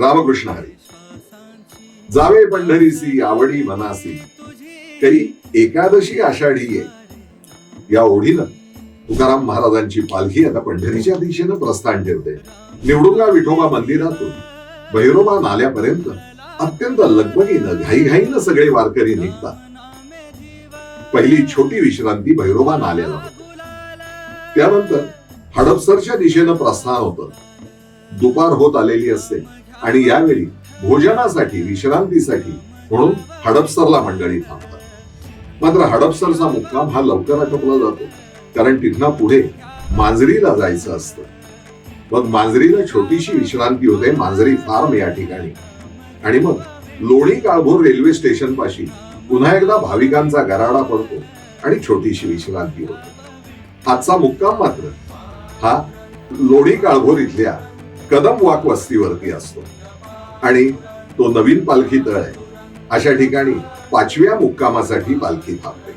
रामकृष्ण हरी. जावे पंढरीसी आवडी मनासी. काही एकादशी आषाढी आहे या ओढीनं तुकाराम महाराजांची पालखी आता पंढरीच्या दिशेनं प्रस्थान ठेवते. निवडुंगा विठोबा मंदिरातून. भैरोबा नाल्यापर्यंत अत्यंत लगबगीनं घाईघाईनं सगळे वारकरी निघतात. पहिली छोटी विश्रांती भैरोबा नाल्याला होते. त्यानंतर हडपसरच्या दिशेनं प्रस्थान होतं. दुपार होत आलेली असते आणि यावेळी भोजनासाठी विश्रांतीसाठी म्हणून हडपसरला मंडळी थांबतात. मात्र हडपसरचा मुक्काम हा लवकर आटोपला जातो कारण तिथनं पुढे मांजरीला जायचं असतं. मग मांजरीला छोटीशी विश्रांती होते मांजरी फार्म या ठिकाणी. आणि मग लोणी काळभोर रेल्वे स्टेशन पाशी पुन्हा एकदा भाविकांचा गराडा पडतो आणि छोटीशी विश्रांती होते. आजचा मुक्काम मात्र हा लोणी काळभोर इथल्या कदम वाकवस्तीवरती असतो. आणि तो नवीन पालखी तळ आहे. अशा ठिकाणी पाचव्या मुक्कामासाठी पालखी थांबते.